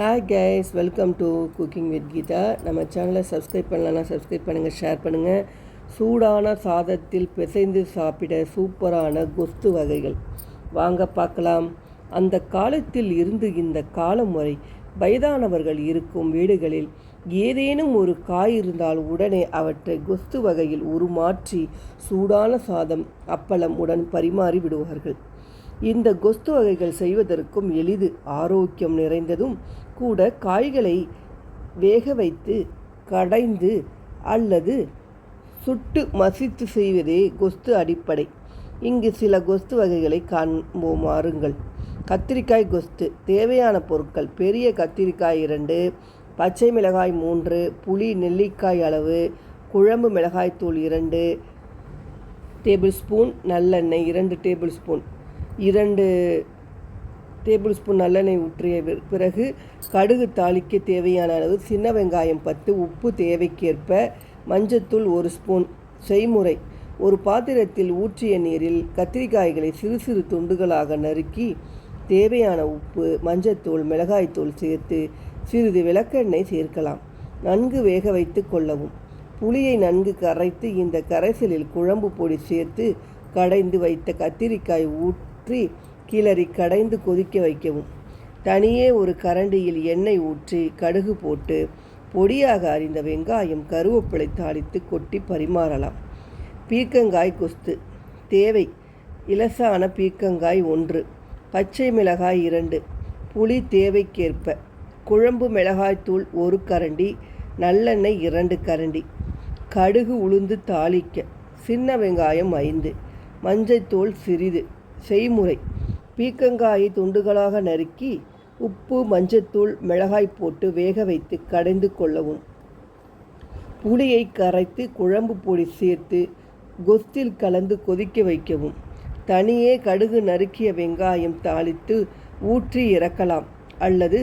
Hi guys welcome to cooking with Geetha நம்ம சேனலை subscribe பண்ணலன்னா சப்ஸ்கிரைப் பண்ணுங்கள் ஷேர் பண்ணுங்கள் சூடான சாதத்தில் பிசைந்து சாப்பிட சூப்பரான கொஸ்து வகைகள். வாங்க பார்க்கலாம். அந்த காலத்தில் இருந்து இந்த காலம் வரை வயதானவர்கள் இருக்கும் வீடுகளில் ஏதேனும் ஒரு காய் இருந்தால் உடனே அவற்றை கொஸ்து வகையில் உருமாற்றி சூடான சாதம் அப்பளம் உடன் பரிமாறி விடுவார்கள். இந்த கொஸ்து வகைகள் செய்வதற்கும் எளிது ஆரோக்கியம் நிறைந்ததும் கூட காய்களை வேக வைத்து கடைந்து அல்லது சுட்டு மசித்து செய்வதே கொஸ்து அடிப்படை. இங்கு சில கொஸ்து வகைகளை காண்போமாறுங்கள் கத்திரிக்காய் கொஸ்து. தேவையான பொருட்கள். பெரிய கத்திரிக்காய் இரண்டு பச்சை மிளகாய் மூன்று புளி நெல்லிக்காய் அளவு குழம்பு மிளகாய்த்தூள் இரண்டு டேபிள் ஸ்பூன் நல்லெண்ணெய் இரண்டு டேபிள் ஸ்பூன். இரண்டு டேபிள் ஸ்பூன் நல்லெண்ணெய் ஊற்றிய பிறகு கடுகு தாளிக்க தேவையான அளவு சின்ன வெங்காயம் பத்து உப்பு தேவைக்கேற்ப மஞ்சத்தூள் ஒரு ஸ்பூன் செய்முறை. ஒரு பாத்திரத்தில் ஊற்றிய நீரில் கத்திரிக்காய்களை சிறு சிறு துண்டுகளாக நறுக்கி தேவையான உப்பு மஞ்சத்தூள் மிளகாய்த்தூள் சேர்த்து சிறிது விளக்கெண்ணெய் சேர்க்கலாம். நன்கு வேக வைத்து கொள்ளவும். புளியை நன்கு கரைத்து இந்த கரைசலில் குழம்பு பொடி சேர்த்து கடைந்து வைத்த கத்திரிக்காய் ஊற்றி கிளறி கடைந்து கொதிக்க வைக்கவும். தனியே ஒரு கரண்டியில் எண்ணெய் ஊற்றி கடுகு போட்டு பொடியாக அறிந்த வெங்காயம் கருவேப்பிலை தாளித்து கொட்டி பரிமாறலாம். பீக்கங்காய் கொஸ்து. தேவை. இலசான பீக்கங்காய் ஒன்று. பச்சை மிளகாய் இரண்டு. புளி தேவைக்கேற்ப. குழம்பு மிளகாய்த்தூள் ஒரு கரண்டி நல்லெண்ணெய் இரண்டு கரண்டி. கடுகு உளுந்து தாளிக்க. சின்ன வெங்காயம் ஐந்து. மஞ்சள்தூள் சிறிது. செய்முறை. பீக்கங்காயை துண்டுகளாக நறுக்கி உப்பு மஞ்சத்தூள் மிளகாய் போட்டு வேக வைத்து கடைந்து கொள்ளவும். புளியை கரைத்து குழம்பு பொடி சேர்த்து கொஸ்தில் கலந்து கொதிக்க வைக்கவும். தனியே கடுகு நறுக்கிய வெங்காயம் தாளித்து ஊற்றி இறக்கலாம். அல்லது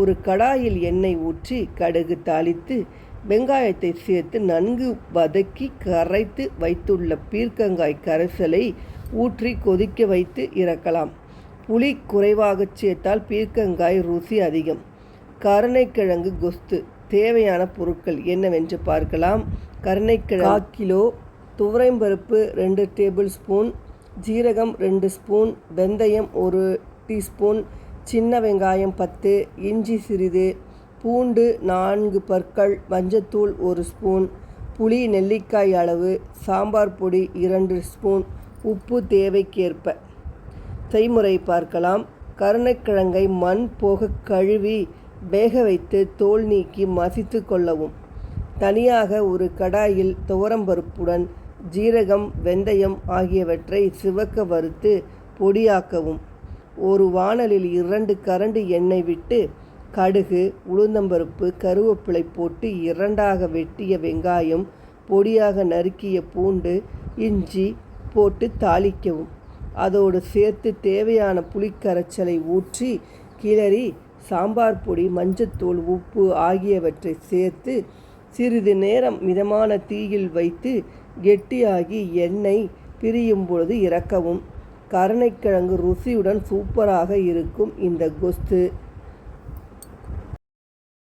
ஒரு கடாயில் எண்ணெய் ஊற்றி கடுகு தாளித்து வெங்காயத்தை சேர்த்து நன்கு வதக்கி கரைத்து வைத்துள்ள பீர்க்கங்காய் கரைசலை ஊற்றி கொதிக்க வைத்து இறக்கலாம். புளி குறைவாக சேர்த்தால் பீர்க்கங்காய் ருசி அதிகம். கருணைக்கிழங்கு கொஸ்து. தேவையான பொருட்கள் என்னவென்று பார்க்கலாம். கருணைக்கிழங்கு கிலோ துவரைம்பருப்பு ரெண்டு டேபிள் ஸ்பூன் ஜீரகம் ரெண்டு ஸ்பூன் வெந்தயம் ஒரு டீஸ்பூன் சின்ன வெங்காயம் பத்து இஞ்சி சிறிது பூண்டு நான்கு பற்கள் மஞ்சத்தூள் ஒரு ஸ்பூன் புளி நெல்லிக்காய் அளவு சாம்பார் பொடி இரண்டு ஸ்பூன் உப்பு தேவைக்கேற்ப. செய்முறை பார்க்கலாம். கருணைக்கிழங்கை மண் போக கழுவி வேக வைத்து தோல் நீக்கி மசித்து கொள்ளவும். தனியாக ஒரு கடாயில் துவரம்பருப்புடன் ஜீரகம் வெந்தயம் ஆகியவற்றை சிவக்க வறுத்து பொடியாக்கவும். ஒரு வானலில் இரண்டு கரண்டு எண்ணெய் விட்டு கடுகு உளுந்தம்பருப்பு கருவேப்பிலை போட்டு இரண்டாக வெட்டிய வெங்காயம் பொடியாக நறுக்கிய பூண்டு இஞ்சி போட்டு தாளிக்கவும். அதோடு சேர்த்து தேவையான புளிக்கரைச்சலை ஊற்றி கிளறி சாம்பார் பொடி மஞ்சத்தூள் உப்பு ஆகியவற்றை சேர்த்து சிறிது நேரம் மிதமான தீயில் வைத்து கெட்டியாகி எண்ணெய் பிரியும் பொழுது இறக்கவும். கருணைக்கிழங்கு ருசியுடன் சூப்பராக இருக்கும் இந்த கொஸ்து.